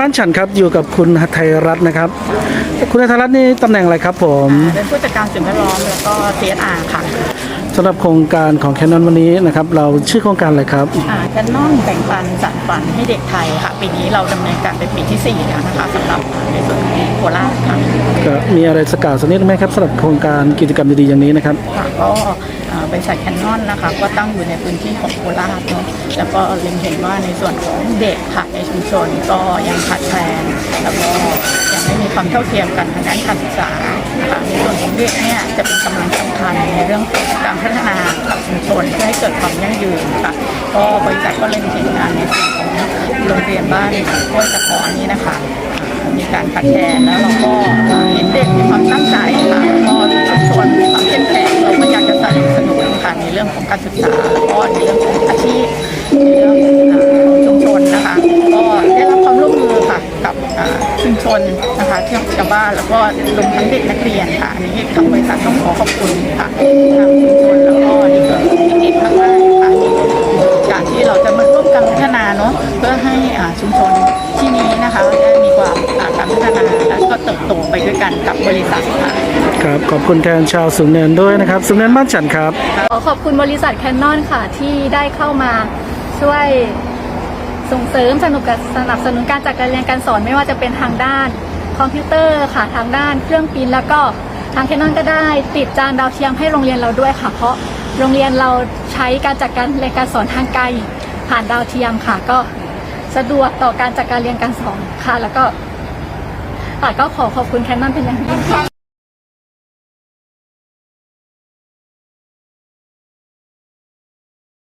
บ้านฉันครับอยู่กับคุณหทัยรัตน์นะครับ คุณหทัยรัตน์นี่ตำแหน่งอะไรครับผมเป็นผู้จัดการสิ่งแวดล้อมแล้วก็ CSR ค่ะสำหรับโครงการของแคนนอนวันนี้นะครับเราชื่อโครงการอะไรครับแคนนอนแบ่งปันสานฝันให้เด็กไทยค่ะปีนี้เราดำเนินการเป็นปีที่4แล้วนะคะสำหรับในส่วนของโคราชค่ะก็ มีอะไรสกาวสักนิดไหมครับสำหรับโครงการกิจกรรมดีๆอย่างนี้นะครับค่ะก็เอ่อบริษัทแคนนอนนะคะ ก็ตั้งอยู่ในพื้นที่ของโคราชเนาะแล้วก็เล็งเห็นว่าในส่วนของเด็กค่ะในชุมชนก็ยังขาดแคลนแล้วก็ยังไม่มีความเท่าเทียมกันทางด้านการศึกษานะคะในส่วนของเด็กเนี่ยจะเป็นกำลังสำคัญในเรื่องของการพัฒนากับชุมชนเพื่อให้เกิดความยั่งยืนค่ะก็บริษัทก็เล็งเห็นงานในส่วนของโรงเรียนบ้านห้วยตะขอนี้นะคะ การขาดแคลนแล้วเราก็เห็นเด็กมีความตั้งใจค่ะแล้วก็ชุมชนมีความเข้มแข็งเราก็อยากจะสนับสนุนค่ะในเรื่องของการศึกษาแล้วก็ในเรื่องของอาชีพในเรื่องของชุมชนนะคะก็ได้รับความร่วมมือค่ะกับชุมชนนะคะที่ชาวบ้านแล้วก็รวมทั้งเด็กนักเรียนค่ะอันนี้ทางบริษัทต้องขอขอบคุณค่ะทางชุมชนแล้วก็ในส่วนของเด็กๆทั้งหลายค่ะการที่เราจะมาร่วมกันพัฒนาเนาะเพื่อให้ชุมชน เติบโตไปด้วยกันกับบริษัทค่ะครับขอบคุณแทนชาวสูงเนินด้วยนะครับสูงเนินบ้านฉันครับ ขอขอบคุณบริษัทแคนนอนค่ะที่ได้เข้ามาช่วยส่งเสริมสนุกกับสนับสนุนการจัดการเรียนการสอนไม่ว่าจะเป็นทางด้าน คอมพิวเตอร์ค่ะทางด้านเครื่องพิมพ์แล้วก็ทางแคนนอนก็ได้ติดจานดาวเทียมให้โรงเรียนเราด้วยค่ะ เพราะโรงเรียนเราใช้การจัดการเรียนการสอนทางไกลผ่านดาวเทียมค่ะ ก็สะดวกต่อการจัดการเรียนการสอนค่ะ แล้วก็ ค่ะก็ขอขอบคุณแคนนอนเป็นอย่างยิ่งค่ะ